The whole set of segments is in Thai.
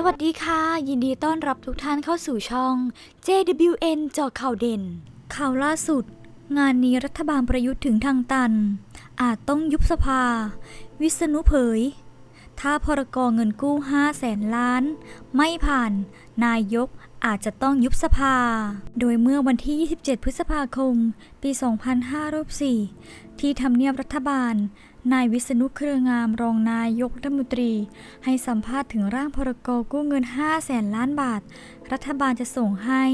สวัสดีค่ะ ยินดีต้อนรับทุกท่านเข้าสู่ช่อง JWN จาะข่าวเด่น ข่าวล่าสุด งานนี้รัฐบาลประยุทธ์ถึงทางตัน อาจต้องยุบสภา วิษณุเผย ถ้าพรกเงินกู้5แสนล้าน ไม่ผ่าน นายกอาจจะต้องยุบสภา โดยเมื่อวันที่ 27 พฤษภาคม ปี 2504ที่ทำเนียบรัฐบาล นายวิษณุเครืองามรองนายกรัฐมนตรี ให้สัมภาษณ์ถึงร่างพรกกู้เงิน 5 แสนล้านบาท รัฐบาลจะส่งให้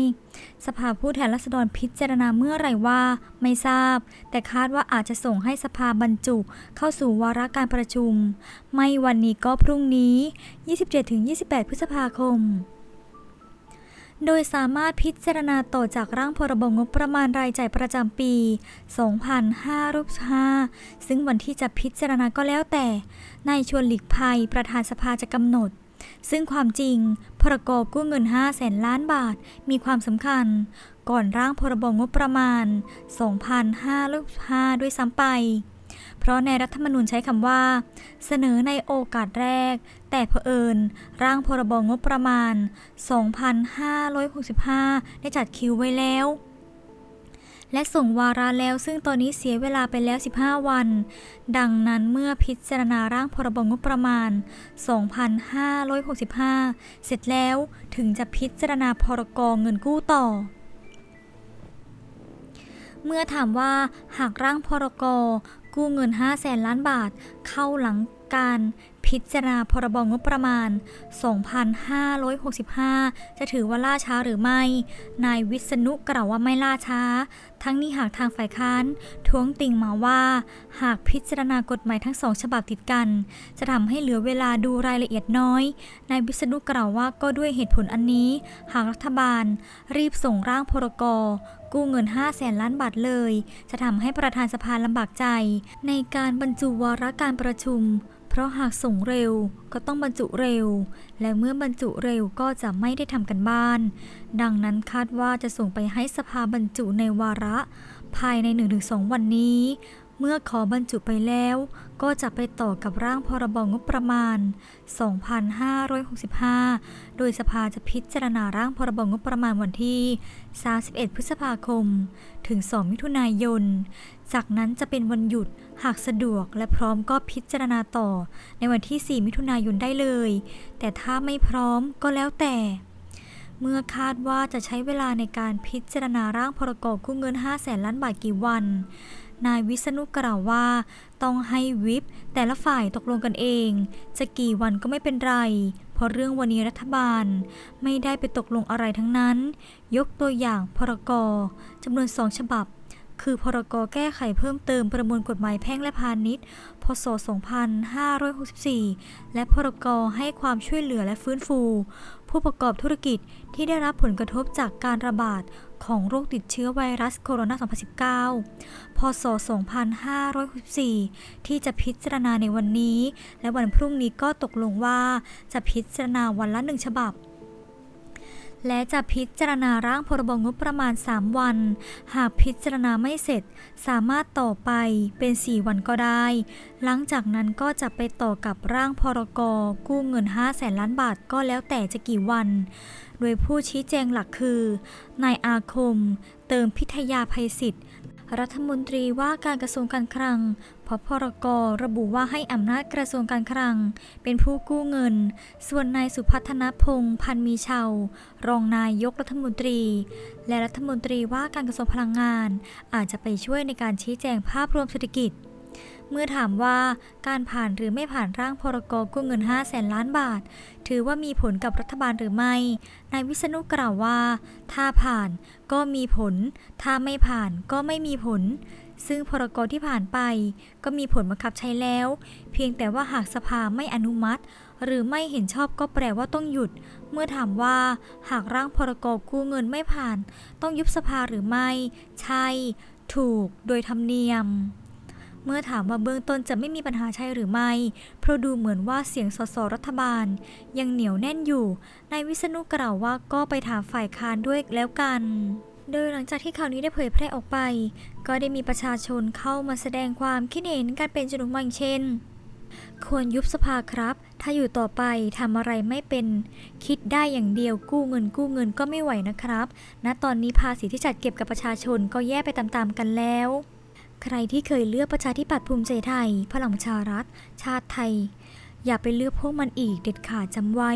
สภาผู้แทนราษฎรพิจารณาเมื่อไหร่ว่าไม่ทราบ แต่คาดว่าอาจจะส่งให้สภาบรรจุ เข้าสู่วาระการประชุม ไม่วันนี้ก็พรุ่งนี้ 27-28 พฤษภาคม โดยสามารถพิจารณาต่อจากร่างพรบงบประมาณรายจ่ายประจำปี 2565 ซึ่งวันที่จะพิจารณาก็แล้วแต่ นายชวนหลีกภัยประธานสภาจะกำหนด ซึ่งความจริง พรกกู้เงิน 5 แสนล้านบาท มีความสำคัญ ก่อนร่างพรบงบประมาณ 2565 ด้วยซ้ำไป เพราะในรัฐธรรมนูญใช้คำว่า เสนอในโอกาสแรก แต่เผอิญ ร่างพรบงบประมาณ 2565 ได้จัดคิวไว้แล้วและส่งวาระแล้วซึ่งตอนนี้เสียเวลาไปแล้ว 15 วัน ดังนั้นเมื่อพิจารณาร่างพรบงบประมาณ 2565 เสร็จแล้วถึงจะพิจารณาพรกเงินกู้ต่อ เมื่อถามว่าหากร่างพรก กู้เงิน5แสนล้านบาท เข้าหลังการ พิจารณาพรบงบประมาณ 2565 จะถือว่าล่าช้าหรือไม่ นายวิษณุกล่าวว่าไม่ล่าช้า ทั้งนี้หากทางฝ่ายค้านท้วงติ่งมาว่า หากพิจารณากฎหมายทั้งสองฉบับติดกัน จะทำให้เหลือเวลาดูรายละเอียดน้อย นายวิษณุกล่าวว่าก็ด้วยเหตุผลอันนี้ หากรัฐบาล รีบส่งร่างพรกกู้เงิน 5 แสนล้านบาทเลย จะทำให้ประธานสภาลำบากใจ ในการบรรจุวาระการประชุม เพราะหากส่งเร็วก็ต้องบรรจุเร็ว และเมื่อบรรจุเร็วก็จะไม่ได้ทำกันบ้าน ดังนั้นคาดว่าจะส่งไปให้สภาบรรจุในวาระ ภายใน 1-2 วันนี้ มื่อขอบรรจุไปแล้ว ก็จะไปต่อกับร่างพรบงบประมาณ 2565 โดยสภาจะพิจารณาร่างพรบงบประมาณวันที่ 31 พฤษภาคม ถึง 2 มิถุนายน จากนั้นจะเป็นวันหยุดหากสะดวกและพร้อมก็พิจารณาต่อในวันที่ 4 มิถุนายนได้เลย แต่ถ้าไม่พร้อมก็แล้วแต่เมื่อคาดว่าจะใช้เวลาในการพิจารณาร่างพรกกู้เงิน 5 แสนล้านบาทกี่วัน นายวิษณุกล่าวว่า ต้องให้วิปแต่ละฝ่ายตกลงกันเอง จะกี่วันก็ไม่เป็นไร เพราะเรื่องวันนี้รัฐบาล ไม่ได้ไปตกลงอะไรทั้งนั้น ยกตัวอย่างพรกจำนวนสองฉบับ คือพรกแก้ไขเพิ่มเติมประมวลกฎหมายแพ่งและพาณิชย์ พศ 2564 และพรกให้ความช่วยเหลือและฟื้นฟู ผู้ประกอบธุรกิจที่ได้รับผลกระทบจากการระบาด ของโรคติดเชื้อไวรัสโคโรนา 2019 พศ 2564 ที่จะพิจารณาในวันนี้ และวันพรุ่งนี้ก็ตกลงว่าจะพิจารณาวันละหนึ่งฉบับ และจะพิจารณาร่างพรบงบประมาณ 3 วัน หากพิจารณาไม่เสร็จ สามารถต่อไปเป็น 4 วันก็ได้ หลังจากนั้นก็จะไปต่อกับร่างพรกกู้เงิน5แสนล้านบาทก็แล้วแต่จะกี่วัน โดยผู้ชี้แจงหลักคือนายอาคม เติมพิทยาภัยศิษฐ์รัฐมนตรีว่าการกระทรวงการคลัง พพรกระบุว่าให้อำนาจกระทรวงการคลัง เป็นผู้กู้เงิน ส่วนนายสุพัฒนพงษ์พันมีเชาวรองนายกรัฐมนตรี และรัฐมนตรีว่าการกระทรวงพลังงาน อาจจะไปช่วยในการชี้แจงภาพรวมเศรษฐกิจ เมื่อถามว่าการผ่านหรือไม่ผ่านร่างพรกกู้เงิน 5 แสนล้านบาท ถือว่ามีผลกับรัฐบาลหรือไม่ นายวิษณุกล่าวว่า ถ้าผ่านก็มีผล ถ้าไม่ผ่านก็ไม่มีผล ซึ่งพรกรที่ผ่านไปก็มีผลบังคับใช้แล้ว เพียงแต่ว่าหากสภาไม่อนุมัติ หรือไม่เห็นชอบก็แปลว่าต้องหยุด เมื่อถามว่าหากร่างพรกกู้เงินไม่ผ่าน ต้องยุบสภาหรือไม่ ใช่ ถูก โดยธรรมเนียมเมื่อถามว่าเบื้องต้นจะไม่มีปัญหาใช่หรือไม่ เพราะดูเหมือนว่าเสียงสสรัฐบาล ยังเหนียวแน่นอยู่ นายวิษณุกล่าวว่าก็ไปถามฝ่ายค้านด้วยแล้วกัน โดยหลังจากที่ข่าวนี้ได้เผยแพร่ออกไป ก็ได้มีประชาชนเข้ามาแสดงความคิดเห็นการเป็นจำนวนมากอย่างเช่น ควรยุบสภาครับ ถ้าอยู่ต่อไปทำอะไรไม่เป็น คิดได้อย่างเดียวกู้เงินกู้เงินก็ไม่ไหวนะครับณตอนนี้ภาษีที่จัดเก็บกับประชาชนก็แย่ไปตามๆกันแล้ว ใครที่เคยเลือกประชาธิปัตย์ภูมิใจไทย พลังประชารัฐ ชาติไทย อย่าไปเลือกพวกมันอีกเด็ดขาดจำไว้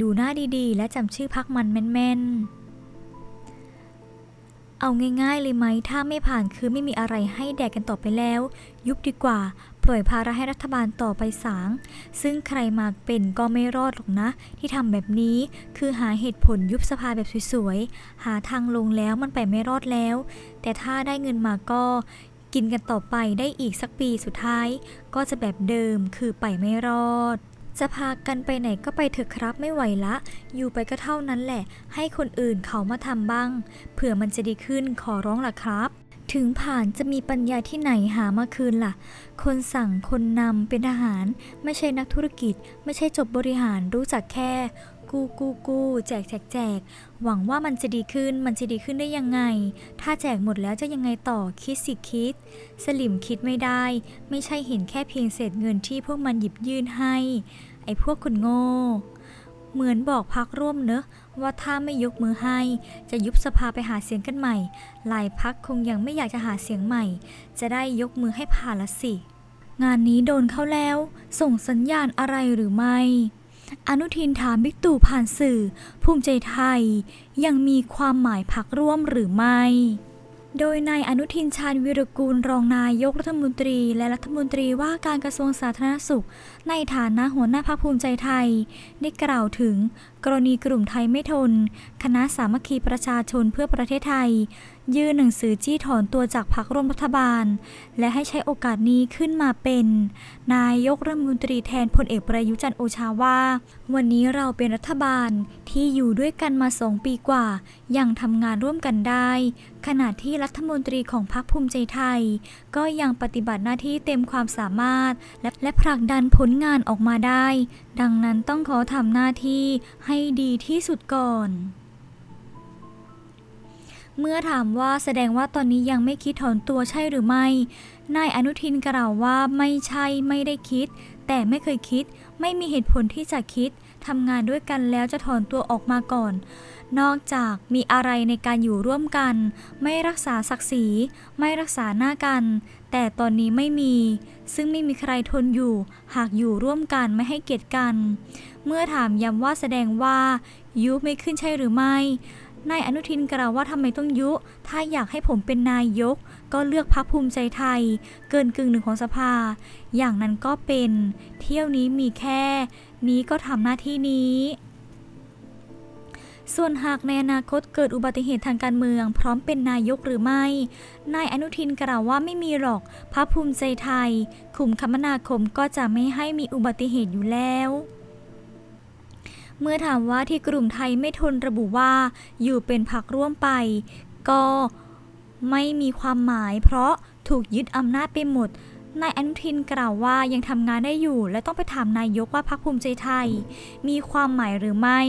ดูหน้าดีๆ และจำชื่อพักมันแม่นๆ เอาง่ายๆ เลยไหม ถ้าไม่ผ่านคือไม่มีอะไรให้แดกกันต่อไปแล้ว ยุบดีกว่า ปล่อยภาระให้รัฐบาลต่อไปสาง ซึ่งใครมาเป็นก็ไม่รอดหรอกนะ ที่ทำแบบนี้ คือหาเหตุผลยุบสภาแบบสวยๆ หาทางลงแล้วมันไปไม่รอดแล้ว แต่ถ้าได้เงินมาก็กินกันต่อไปได้อีกสักปีสุดท้าย ก็จะแบบเดิมคือไปไม่รอด จะพากันไปไหนก็ไปเถอะครับไม่ไหวละ อยู่ไปก็เท่านั้นแหละ ให้คนอื่นเขามาทำบ้าง เผื่อมันจะดีขึ้นขอร้องล่ะครับ ถึงผ่านจะมีปัญญาที่ไหนหามาคืนล่ะ คนสั่งคนนำเป็นทหาร ไม่ใช่นักธุรกิจ ไม่ใช่จบบริหารรู้จักแค่ กู้กู้กู้แจกแจกแจก หวังว่ามันจะดีขึ้นมันจะดีขึ้นได้ยังไง ถ้าแจกหมดแล้วจะยังไงต่อคิดสิคิด สลิมคิดไม่ได้ ไม่ใช่เห็นแค่เพียงเศษเงินที่พวกมันหยิบยื่นให้ ไอ้พวกคนโง่ เหมือนบอกพักร่วมเนอะ ว่าถ้าไม่ยกมือให้ จะยุบสภาไปหาเสียงกันใหม่ หลายพักคงยังไม่อยากจะหาเสียงใหม่ จะได้ยกมือให้ผ่านละสิ งานนี้โดนเข้าแล้ว ส่งสัญญาณอะไรหรือไม่ อนุทินถามบิ๊กตู่ผ่านสื่อ ภูมิใจไทย ยังมีความหมายพักร่วมหรือไม่โดยนายอนุทินชาญวิรกูลรองนายกรัฐมนตรีและรัฐมนตรีว่าการกระทรวงสาธารณสุข ในฐานะหัวหน้าพรรคภูมิใจไทย ได้กล่าวถึง กรณีกลุ่มไทยไม่ทน คณะสามัคคีประชาชนเพื่อประเทศไทย ยื่นหนังสือจี้ถอนตัวจากพรรคร่วมรัฐบาล และให้ใช้โอกาสนี้ขึ้นมาเป็น นายกรัฐมนตรีแทนพลเอกประยุจันโอชาว่า วันนี้เราเป็นรัฐบาลที่อยู่ด้วยกันมาสองปีกว่า ยังทำงานร่วมกันได้ ขณะที่รัฐมนตรีของพรรคภูมิใจไทย ก็ยังปฏิบัติหน้าที่เต็มความสามารถ และและผลักดันผลงานออกมาได้ ดังนั้นต้องขอทำหน้าที่ให้ให้ดีที่สุดก่อน เมื่อถามว่าแสดงว่าตอนนี้ยังไม่คิดถอนตัวใช่หรือไม่ นายอนุทินกล่าวว่าไม่ใช่ไม่ได้คิด แต่ไม่เคยคิด ไม่มีเหตุผลที่จะคิดทำงานด้วยกันแล้วจะถอนตัวออกมาก่อน นอกจากมีอะไรในการอยู่ร่วมกัน ไม่รักษาศักดิ์ศรี ไม่รักษาหน้ากัน แต่ตอนนี้ไม่มี ซึ่งไม่มีใครทนอยู่ หากอยู่ร่วมกันไม่ให้เกียรติกัน เมื่อถามย้ำว่าแสดงว่ายุไม่ขึ้นใช่หรือไม่ นายอนุทินกล่าวว่าทำไมต้องยุ ถ้าอยากให้ผมเป็นนายก ก็เลือกพักภูมิใจไทย เกินกึ่งหนึ่งของสภา อย่างนั้นก็เป็น เที่ยวนี้มีแค่ นี้ก็ทำหน้าที่นี้ส่วนหากในอนาคตเกิดอุบัติเหตุทางการเมือง พร้อมเป็นนายกหรือไม่ นายอนุทินกล่าวว่าไม่มีหรอกพรรคภูมิใจไทยกลุ่มคมนาคมก็จะไม่ให้มีอุบัติเหตุอยู่แล้ว เมื่อถามว่าที่กลุ่มไทยไม่ทนระบุว่า อยู่เป็นพรรคร่วมไป ก็ไม่มีความหมาย เพราะถูกยึดอำนาจไปหมดนายอนุทินกล่าวว่ายังทำงานได้อยู่ และต้องไปถามนายกว่าพรรคภูมิใจไทย มีความหมายหรือไม่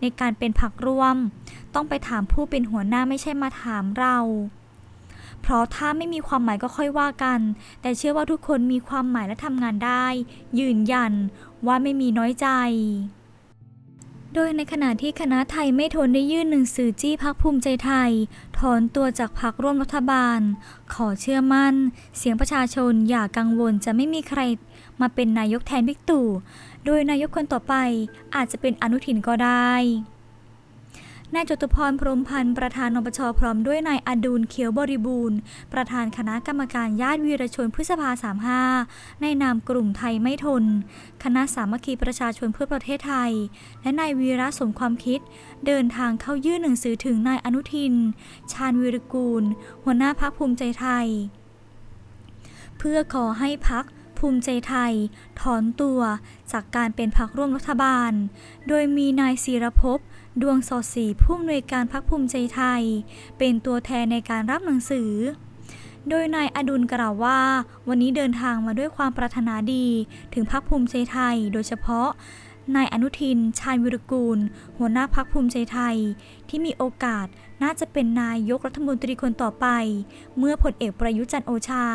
ในการเป็นพรรคร่วม ต้องไปถามผู้เป็นหัวหน้าไม่ใช่มาถามเรา เพราะถ้าไม่มีความหมายก็ค่อยว่ากัน แต่เชื่อว่าทุกคนมีความหมายและทำงานได้ ยืนยันว่าไม่มีน้อยใจ โดยในขณะที่คณะไทยไม่ทนได้ยื่นหนังสือจี้พักภูมิใจไทย ถอนตัวจากพักร่วมรัฐบาล ขอเชื่อมั่น เสียงประชาชนอย่ากังวลจะไม่มีใครมาเป็นนายกแทนบิ๊กตู่ โดยนายกคนต่อไปอาจจะเป็นอนุทินก็ได้ นายจตุพรพรมพันธ์ประธานนปชพร้อมด้วยนายอดุลเขียวบริบูรณ์ ประธานคณะกรรมการญาติวีรชนพฤษภา 35 ในนามกลุ่มไทยไม่ทน คณะสามัคคีประชาชนเพื่อประเทศไทย และนายวีระสมความคิด เดินทางเข้ายื่นหนังสือถึงนายอนุทิน ชาญวีรกูล หัวหน้าพักภูมิใจไทย เพื่อขอให้พักภูมิใจไทย ถอนตัวจากการเป็นพักร่วมรัฐบาล โดยมีนายศิรภพ ดวงสอดศรีผู้อำนวยการพักภูมิใจไทย เป็นตัวแทนในการรับหนังสือ โดยนายอดุลกล่าวว่า วันนี้เดินทางมาด้วยความปรารถนาดีถึงพักภูมิใจไทย โดยเฉพาะนายอนุทิน ชาญวิรกูล หัวหน้าพักภูมิใจไทย ที่มีโอกาสน่าจะเป็นนายกรัฐมนตรีคนต่อไป เมื่อพลเอกประยุจันโอชา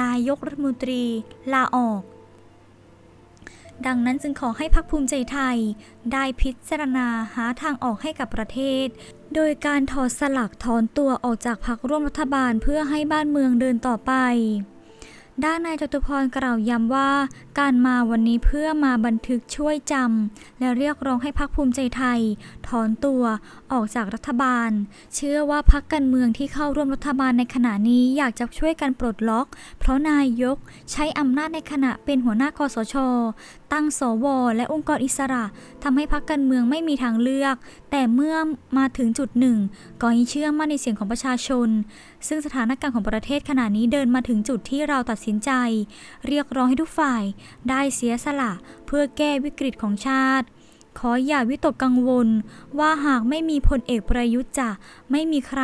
นายกรัฐมนตรี ลาออก ดังนั้นจึงขอให้พักภูมิใจไทย ได้พิจารณาหาทางออกให้กับประเทศ โดยการถอดสลักถอนตัวออกจากพักร่วมรัฐบาลเพื่อให้บ้านเมืองเดินต่อไป ด้านนายจตุพรกล่าวย้ำว่า การมาวันนี้เพื่อมาบันทึกช่วยจำ และเรียกร้องให้พักภูมิใจไทย ถอนตัวออกจากรัฐบาล เชื่อว่าพักการเมืองที่เข้าร่วมรัฐบาลในขณะนี้อยากจะช่วยกันปลดล็อก เพราะนายกใช้อำนาจในขณะเป็นหัวหน้าคอสช ตั้งสวและองค์กรอิสระทำให้พักการเมืองไม่มีทางเลือก แต่เมื่อมาถึงจุดหนึ่งก็ยังเชื่อมั่นในเสียงของประชาชน ซึ่งสถานการณ์ของประเทศขณะนี้เดินมาถึงจุดที่เราตัดสินใจ เรียกร้องให้ทุกฝ่ายได้เสียสละเพื่อแก้วิกฤตของชาติ ขออย่าวิตกกังวล ว่าหากไม่มีพลเอกประยุทธ์จะไม่มีใคร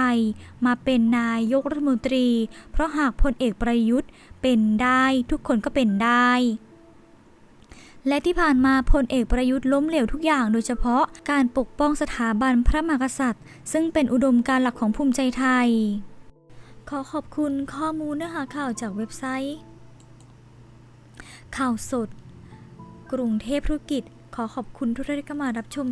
มาเป็นนายกรัฐมนตรี เพราะหากพลเอกประยุทธ์เป็นได้ทุกคนก็เป็นได้และที่ผ่านมาพลเอกประยุทธ์ล้มเหลวทุกอย่าง โดยเฉพาะการปกป้องสถาบันพระมหากษัตริย์ ซึ่งเป็นอุดมการหลักของภูมิใจไทย ขอขอบคุณข้อมูลเนื้อหาข่าวจากเว็บไซต์ ข่าวสด กรุงเทพธุรกิจ ขอขอบคุณทุกท่านที่เข้ามารับชม